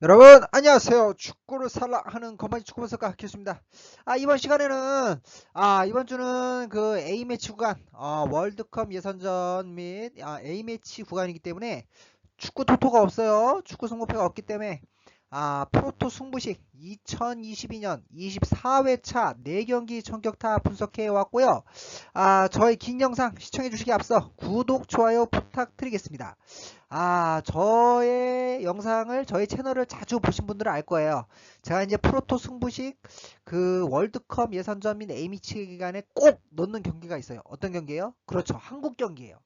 여러분 안녕하세요. 축구를 사랑하는 건반지 축구 분석가 교수입니다. 아 이번 시간에는 아 이번 주는 그 A매치 구간 어, 월드컵 예선전 및 아, A매치 구간이기 때문에 축구 토토가 없어요. 축구 승부패가 없기 때문에 아 프로토 승부식 2022년 24회차 4경기 전격타 분석해 왔고요. 아 저의 긴 영상 시청해 주시기 앞서 구독 좋아요 부탁드리겠습니다 아, 저의 영상을, 저희 채널을 자주 보신 분들은 알 거예요. 제가 이제 프로토 승부식 그 월드컵 예선전 및 A매치 기간에 꼭 넣는 경기가 있어요. 어떤 경기예요? 그렇죠. 한국 경기예요.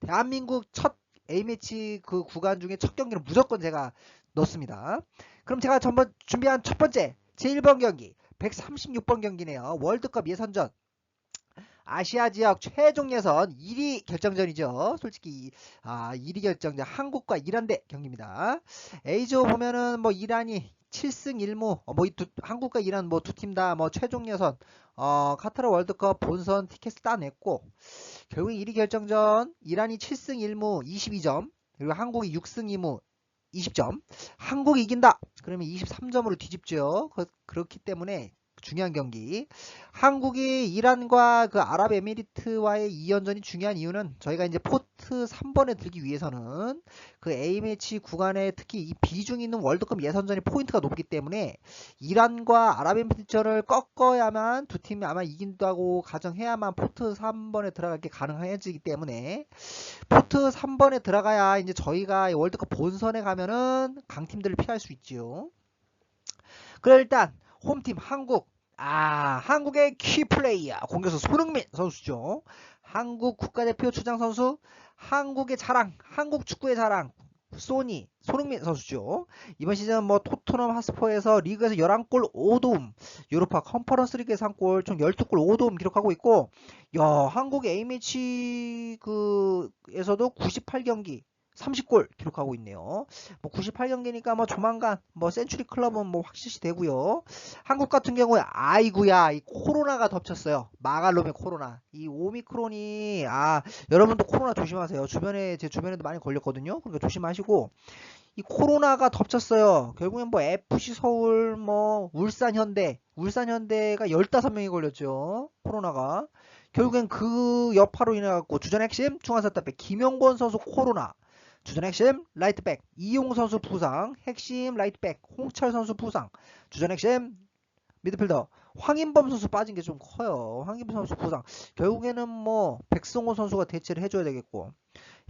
대한민국 첫 A매치 그 구간 중에 첫 경기는 무조건 제가 넣습니다. 그럼 제가 전번 준비한 첫 번째 제1번 경기 136번 경기네요. 월드컵 예선전 아시아 지역 최종 예선 1위 결정전이죠. 솔직히 아 1위 결정전 한국과 이란 대 경기입니다. A조 보면은 뭐 이란이 7승 1무 어, 뭐이 한국과 이란 뭐 두 팀 다 뭐 최종 예선 어 카타르 월드컵 본선 티켓을 따냈고 결국 1위 결정전 이란이 7승 1무 22점 그리고 한국이 6승 2무 20점 한국이 이긴다 그러면 23점으로 뒤집죠 그, 그렇기 때문에 중요한 경기. 한국이 이란과 그 아랍에미리트와의 2연전이 중요한 이유는 저희가 이제 포트 3번에 들기 위해서는 그 A매치 구간에 특히 이 비중 있는 월드컵 예선전이 포인트가 높기 때문에 이란과 아랍에미리트전을 꺾어야만 두 팀이 아마 이긴다고 가정해야만 포트 3번에 들어갈 게 가능해지기 때문에 포트 3번에 들어가야 이제 저희가 월드컵 본선에 가면은 강팀들을 피할 수 있지요. 그래 일단 홈팀 한국 아 한국의 키플레이어. 공격수 손흥민 선수죠. 한국 국가대표出장 선수 한국의 자랑 한국 축구의 자랑 소니 손흥민 선수죠. 이번 시즌 뭐 토트넘 하스퍼에서 리그에서 11골 5도움 유로파 컨퍼런스 리그에서 1골 총 12골 5도움 기록하고 있고 야 한국 A매치 그 에서도 98경기 30골 기록하고 있네요. 뭐 98경기니까 뭐 조만간 뭐 센츄리 클럽은 뭐 확실시 되고요. 한국 같은 경우에 아이구야 이 코로나가 덮쳤어요. 마갈롬의 코로나. 이 오미크론이 아 여러분도 코로나 조심하세요. 주변에 제 주변에도 많이 걸렸거든요. 그러니까 조심하시고 이 코로나가 덮쳤어요. 결국엔 뭐 FC 서울 뭐 울산 현대 울산 현대가 15명이 걸렸죠. 코로나가. 결국엔 그 여파로 인해 갖고 주전 핵심 중앙선탑백 김영권 선수 코로나 주전 핵심 라이트백 이용 선수 부상, 핵심 라이트백 홍철 선수 부상, 주전 핵심 미드필더 황인범 선수 빠진 게 좀 커요. 황인범 선수 부상. 결국에는 뭐 백승호 선수가 대체를 해줘야 되겠고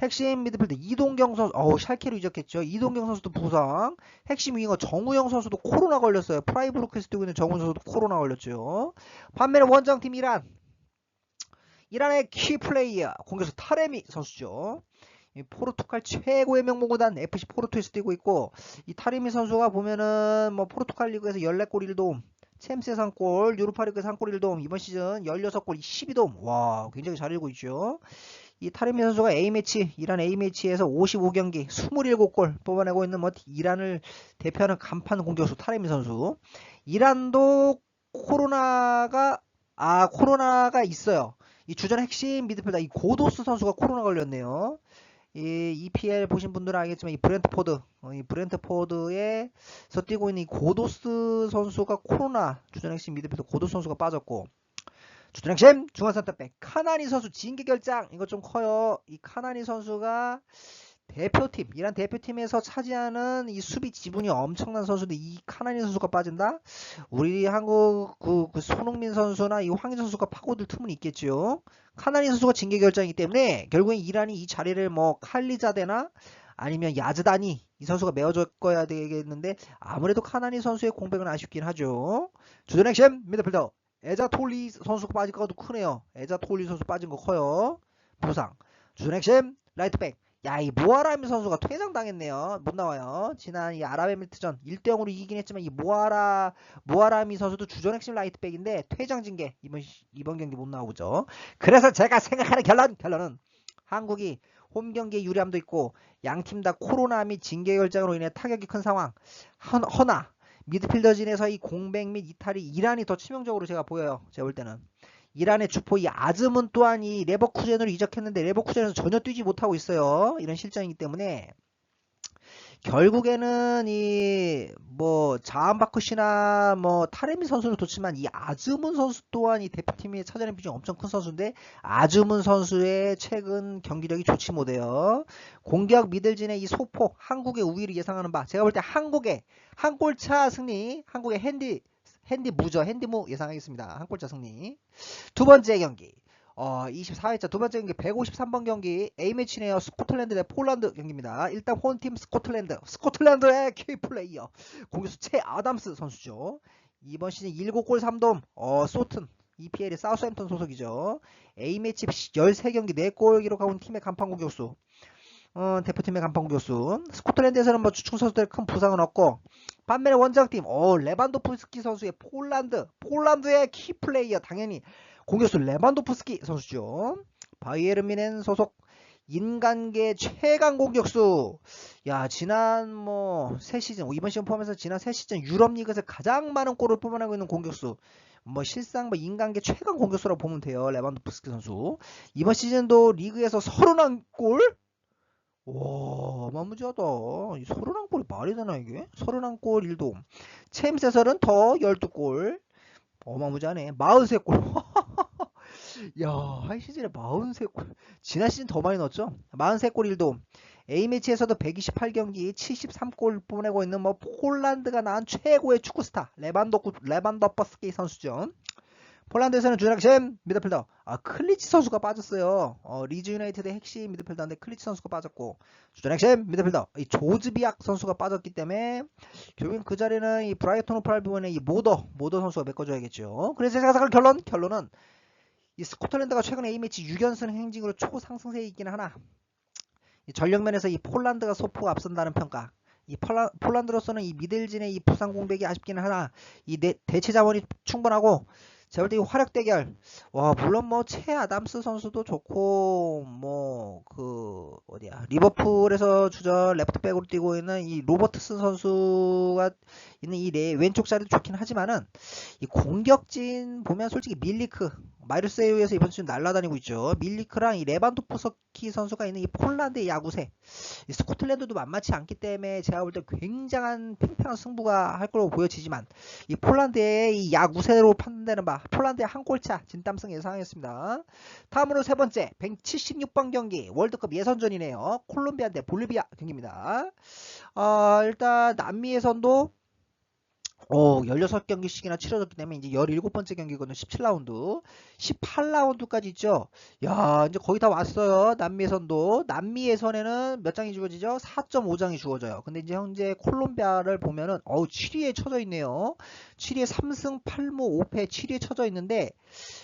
핵심 미드필더 이동경 선수, 어우 샬케로 이적했죠. 이동경 선수도 부상. 핵심 윙어 정우영 선수도 코로나 걸렸어요. 프라이브로켓스 뛰고 있는 정우영 선수도 코로나 걸렸죠. 반면에 원정팀 이란. 이란의 키 플레이어 공격수 타레미 선수죠. 포르투갈 최고의 명문구단 FC 포르투에서 뛰고 있고 이 타리미 선수가 보면은 뭐 포르투갈 리그에서 14골 1도움 챔스에서 1골 유로파리그에서 1골 1도움 이번 시즌 16골 12도움. 와 굉장히 잘 일고 있죠. 이 타리미 선수가 A매치 이란 A매치에서 55경기 27골 뽑아내고 있는 뭐 이란을 대표하는 간판 공격수 타리미 선수. 이란도 코로나가 아 코로나가 있어요. 이 주전 핵심 미드필더 이 고도스 선수가 코로나 걸렸네요 이 EPL 보신 분들은 알겠지만 이 브렌트포드 어, 이 브렌트포드에서 뛰고 있는 이 고도스 선수가 코로나 주전 핵심 미드필더 고도스 선수가 빠졌고 주전 핵심 중앙 센터백 카나니 선수 징계 결장! 이거 좀 커요. 이 카나니 선수가 대표팀 이란 대표팀에서 차지하는 이 수비 지분이 엄청난 선수인데 이 카나니 선수가 빠진다? 우리 한국 그, 그 손흥민 선수나 이 황희 선수가 파고들 틈은 있겠죠 카나니 선수가 징계 결정이기 때문에 결국엔 이란이 이 자리를 뭐 칼리자데나 아니면 야즈다니 이 선수가 메워줘야 되겠는데 아무래도 카나니 선수의 공백은 아쉽긴 하죠. 주전 액션 미드필더 에자 톨리 선수가 빠질 것도 크네요. 에자 톨리 선수 빠진 거 커요. 부상. 주전 핵심 라이트백. 야, 이 모아라미 선수가 퇴장당했네요. 못 나와요. 지난 이 아랍에미리트전 1대 0으로 이기긴 했지만 이 모아라 모아라미 선수도 주전 핵심 라이트백인데 퇴장 징계 이번 시- 이번 경기 못 나오죠. 그래서 제가 생각하는 결론 결론은 한국이 홈 경기에 유리함도 있고 양 팀 다 코로나 및 징계 결정으로 인해 타격이 큰 상황. 헌- 허나 미드필더진에서 이 공백 및 이탈이 이란이 더 치명적으로 제가 보여요. 제가 볼 때는. 이란의 주포 이 아즈문 또한 이 레버쿠젠으로 이적했는데 레버쿠젠에서 전혀 뛰지 못하고 있어요. 이런 실정이기 때문에 결국에는 이 뭐 자한바크시나 뭐 타레미 선수는 좋지만 이 아즈문 선수 또한 이 대표팀에 차지하는 비중이 엄청 큰 선수인데 아즈문 선수의 최근 경기력이 좋지 못해요. 공격 미들진의 이 소포 한국의 우위를 예상하는 바 제가 볼 때 한국의 한 골차 승리 한국의 핸디 핸디 무죠 핸디 무 예상하겠습니다. 한 골차 승리 두 번째 경기 어, 24회차 두 번째 경기 153번 경기 A매치네요. 스코틀랜드 대 폴란드 경기입니다. 일단 홈팀 스코틀랜드. 스코틀랜드의 키 플레이어. 공격수 채 아담스 선수죠. 이번 시즌 7골 3도움. 어, 소튼. EPL의 사우스햄턴 소속이죠. A매치 13경기 4골 기록하고 있는 팀의 간판 공격수. 어, 대표팀의 간판 공격수. 스코틀랜드에서는 뭐 주축 선수들 큰 부상은 없고 반면에 원정팀 어, 레반도프스키 선수의 폴란드. 폴란드의 키 플레이어 당연히 공격수 레반도프스키 선수죠. 바이에른 미넨 소속 인간계 최강 공격수. 야, 지난 뭐 세 시즌, 이번 시즌 포함해서 지난 세 시즌 유럽 리그에서 가장 많은 골을 뽑아내고 있는 공격수. 뭐 실상 뭐 인간계 최강 공격수라고 보면 돼요. 레반도프스키 선수. 이번 시즌도 리그에서 31골? 와, 어마무지하다. 이 31골이 말이 되나 이게? 31골 1도움. 챔스에서는 더 12골. 어마무지하네. 43골. 야, 한 시즌에 43골. 지난 시즌 더 많이 넣었죠? 43골 1도. A매치에서도 128경기 73골 보내고 있는 뭐 폴란드가 낳은 최고의 축구 스타 레반도프 레반도프스키 선수죠. 폴란드에서는 주락심 미드필더. 아 클리치 선수가 빠졌어요. 어, 리즈 유나이티드의 핵심 미드필더인데 클리치 선수가 빠졌고 주락심 미드필더. 이 조즈비악 선수가 빠졌기 때문에 결국엔 그 자리는 이 브라이턴 오프 알비온의 이 모더 모더 선수가 메꿔줘야겠죠. 그래서 제가 생각할 결론 결론은 이 스코틀랜드가 최근에 A매치 6연승 행진으로 초상승세에 있기는 하나. 이 전력면에서 이 폴란드가 소포가 앞선다는 평가. 이 폴라, 폴란드로서는 이 미들진의 이 부상 공백이 아쉽기는 하나. 이 내- 대체 자원이 충분하고 제가 볼때이 화력 대결 와 물론 뭐채 아담스 선수도 좋고 뭐 그 어디야 리버풀에서 주전 레프트백으로 뛰고 있는 이 로버트슨 선수가 있는 이 내 왼쪽 자리도 좋긴 하지만은 이 공격진 보면 솔직히 밀리크 마르세유에서 이번 시즌 날아다니고 있죠. 밀리크랑 이 레반도프스키 선수가 있는 이 폴란드의 야구세. 이 스코틀랜드도 만만치 않기 때문에 제가 볼 때 굉장한 팽팽한 승부가 할 걸로 보여지지만 이 폴란드의 이 야구세로 판단되는 바 폴란드의 한 골차 진땀승 예상하겠습니다. 다음으로 세 번째 176번 경기 월드컵 예선전이네요. 콜롬비아 대 볼리비아 경기입니다. 어, 일단 남미 예선도 어, 16경기씩이나 치러졌기 때문에 이제 17번째 경기거든요. 17라운드. 18라운드까지 있죠. 야, 이제 거의 다 왔어요. 남미 예선도. 남미 예선에는 몇 장이 주어지죠? 4.5장이 주어져요. 근데 이제 현재 콜롬비아를 보면은 어우, 7위에 쳐져 있네요. 7위에 3승 8무 5패 7위에 쳐져 있는데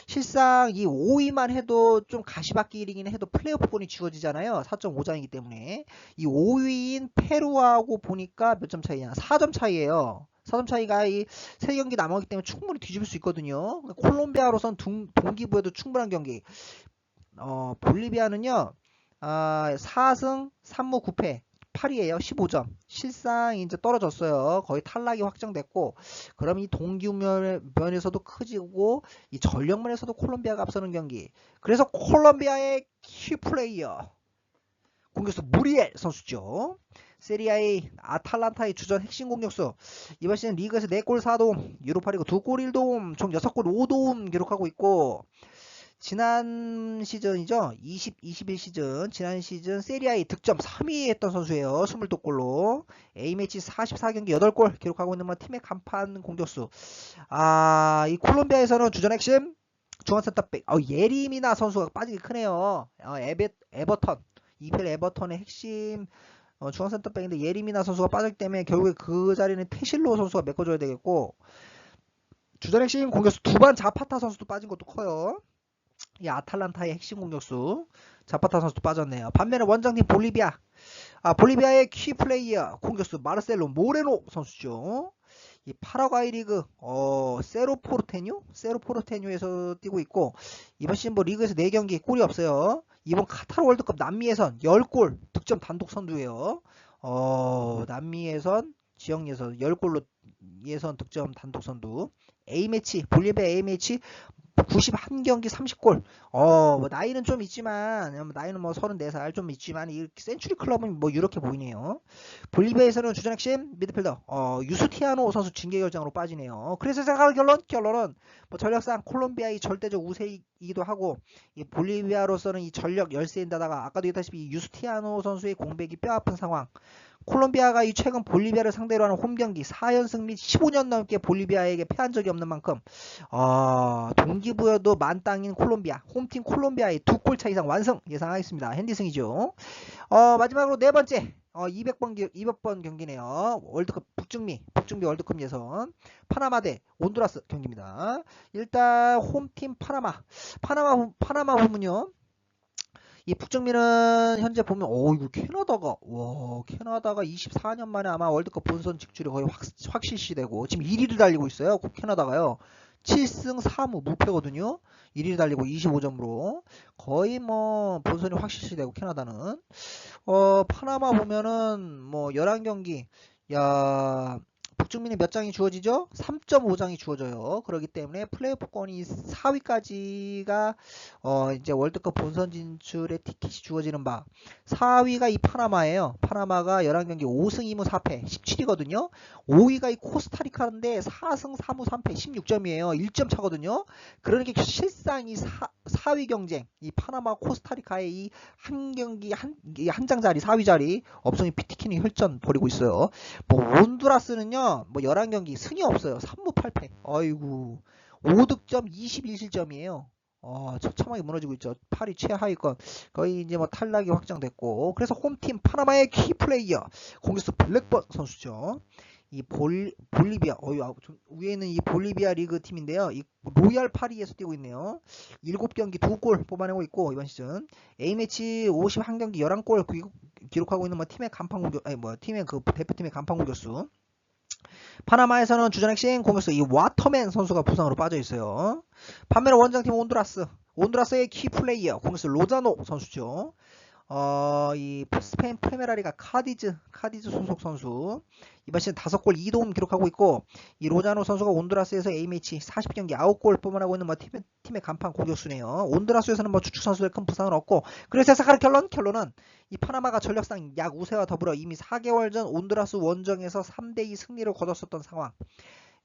실상 이 5위만 해도 좀 가시밭길이긴 해도 플레이오프권이 주어지잖아요. 4.5장이기 때문에. 이 5위인 페루하고 보니까 몇 점 차이냐? 4점 차이예요. 4점 차이가 이 세 경기 남았기 때문에 충분히 뒤집을 수 있거든요. 콜롬비아로선 동, 동기부여도 충분한 경기. 어, 볼리비아는요, 아, 4승 3무 9패. 8위에요. 15점. 실상 이제 떨어졌어요. 거의 탈락이 확정됐고, 그럼 이 동기면에서도 크지고, 이 전력면에서도 콜롬비아가 앞서는 경기. 그래서 콜롬비아의 키 플레이어. 공격수 무리엘 선수죠. 세리아의 아탈란타의 주전 핵심 공격수. 이번 시즌 리그에서 4골 4도움, 유로파리그 2골 1도움, 총 6골 5도움 기록하고 있고 지난 시즌이죠. 20, 21 시즌, 지난 시즌 세리아의 득점 3위 했던 선수예요. 22골로. A매치 44경기 8골 기록하고 있는 뭐 팀의 간판 공격수. 아, 이 콜롬비아에서는 주전 핵심 중앙센터백 어, 예리미나 선수가 빠지기 크네요. 어, 에베, 에버턴. 이펠 에버턴의 핵심 어, 중앙 센터백인데 예리미나 선수가 빠졌기 때문에 결국에 그 자리는 테실로 선수가 메꿔줘야 되겠고 주전 핵심 공격수 두반 자파타 선수도 빠진 것도 커요. 이 아탈란타의 핵심 공격수 자파타 선수도 빠졌네요. 반면에 원정팀 볼리비아 아 볼리비아의 키 플레이어 공격수 마르셀로 모레노 선수죠. 이 파라과이 리그 어 세로 포르테뉴 세로 포르테뉴에서 뛰고 있고 이번 시즌 뭐 리그에서 4경기 골이 없어요. 이번 카타르 월드컵 남미 예선 10골 득점 단독 선두예요. 어 남미 예선 지역 예선 10골로 예선 득점 단독 선두 A매치 볼리비아 A매치 91경기 30골. 어, 뭐 나이는 좀 있지만 나이는 뭐 34살 좀 있지만 이 센츄리 클럽은 뭐 이렇게 보이네요. 볼리비아에서는 주전 핵심 미드필더 어, 유스티아노 선수 징계 결정으로 빠지네요. 그래서 생각할 결론 결론은 뭐 전력상 콜롬비아의 절대적 우세이기도 하고 이 볼리비아로서는 이 전력 열세인데다가 아까도 얘기했다시피 이 유스티아노 선수의 공백이 뼈아픈 상황. 콜롬비아가 이 최근 볼리비아를 상대로 하는 홈 경기 4연승 및 15년 넘게 볼리비아에게 패한 적이 없는 만큼 어, 동기부여도 만땅인 콜롬비아 홈팀 콜롬비아의 두 골 차 이상 완승 예상하겠습니다. 핸디승이죠. 어, 마지막으로 네 번째 어, 200번, 200번 경기네요. 월드컵 북중미, 북중미 월드컵 예선. 파나마 대 온두라스 경기입니다. 일단 홈팀 파나마. 파나마, 파나마 홈은요. 이 북중미는 현재 보면 어 이거 캐나다가 와 캐나다가 24년 만에 아마 월드컵 본선 직출이 거의 확, 확실시되고 지금 1위를 달리고 있어요. 캐나다가요. 7승 3무 무패거든요. 1위를 달리고 25점으로 거의 뭐 본선이 확실시되고 캐나다는 어 파나마 보면은 뭐 11경기 야 북중민이 몇 장이 주어지죠? 3.5장이 주어져요. 그렇기 때문에 플레이오프권이 4위까지가 어 이제 월드컵 본선 진출의 티켓이 주어지는 바 4위가 이 파나마예요. 파나마가 11경기 5승 2무 4패 17이거든요. 5위가 이 코스타리카인데 4승 3무 3패 16점이에요. 1점 차거든요. 그러니까 실상 이 4, 위 경쟁 이 파나마 코스타리카의 이 한 경기 한 한 장 자리 4위 자리 업성이 피티키니 혈전 벌이고 있어요. 뭐 온두라스는요. 뭐 11경기 승이 없어요. 3무 8패. 아이고. 5득점 21실점이에요. 어, 처참하게 무너지고 있죠. 8위 최하위권. 거의 이제 뭐 탈락이 확정됐고. 그래서 홈팀 파나마의 키 플레이어. 공격수 블랙번 선수죠. 이 볼, 볼리비아, 어유 아, 위에 있는 이 볼리비아 리그 팀인데요. 이 로얄 파리에서 뛰고 있네요. 7경기 2골 뽑아내고 있고, 이번 시즌. A매치 51경기 11골 기록하고 있는 뭐 팀의 간판 공격, 아니 뭐 팀의 그 대표팀의 간판 공격수. 파나마에서는 주전 핵심 공격수 이 와터맨 선수가 부상으로 빠져 있어요. 반면에 원정팀 온두라스, 온두라스의 키 플레이어 공격수 로자노 선수죠. 어, 이 스페인 프리메라리가 카디즈, 카디즈 소속 선수. 이번 시즌 5골 2도움 기록하고 있고, 이 로자노 선수가 온두라스에서 A매치 40경기 9골 뽑아내고 있는 뭐 팀의, 팀의 간판 공격수네요. 온두라스에서는 뭐 주축 선수의 큰 부상은 없고, 그래서 생각할 결론, 결론은 이 파나마가 전력상 약 우세와 더불어 이미 4개월 전 온두라스 원정에서 3대2 승리를 거뒀었던 상황.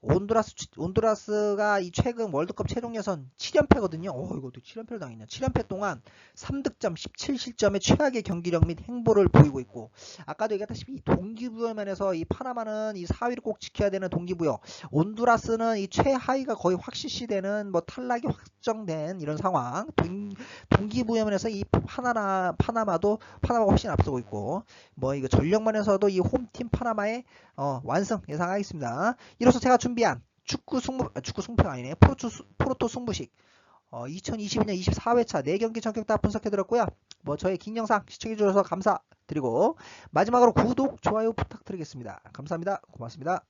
온두라스 온두라스가 이 최근 월드컵 최종 예선 7연패거든요. 어, 이것도 7연패를 당했냐. 7연패 동안 3득점 17실점의 최악의 경기력 및 행보를 보이고 있고 아까도 얘기했다시피 동기부여 면에서 이 파나마는 이 4위를 꼭 지켜야 되는 동기부여. 온두라스는 이 최하위가 거의 확실시되는 뭐 탈락이 확정된 이런 상황. 동, 동기부여 면에서 이 파나나 파나마도 파나마가 훨씬 앞서고 있고 뭐 이거 전력면에서도 이 홈팀 파나마의 어, 완성 예상하겠습니다. 이로써 제가 준비한 축구 승부 아, 축구 승패가 아니네 프로토, 프로토 승부식 어, 2022년 24회차 4경기 전격 다 분석해드렸고요. 뭐 저의 긴 영상 시청해주셔서 감사드리고 마지막으로 구독, 좋아요 부탁드리겠습니다. 감사합니다. 고맙습니다.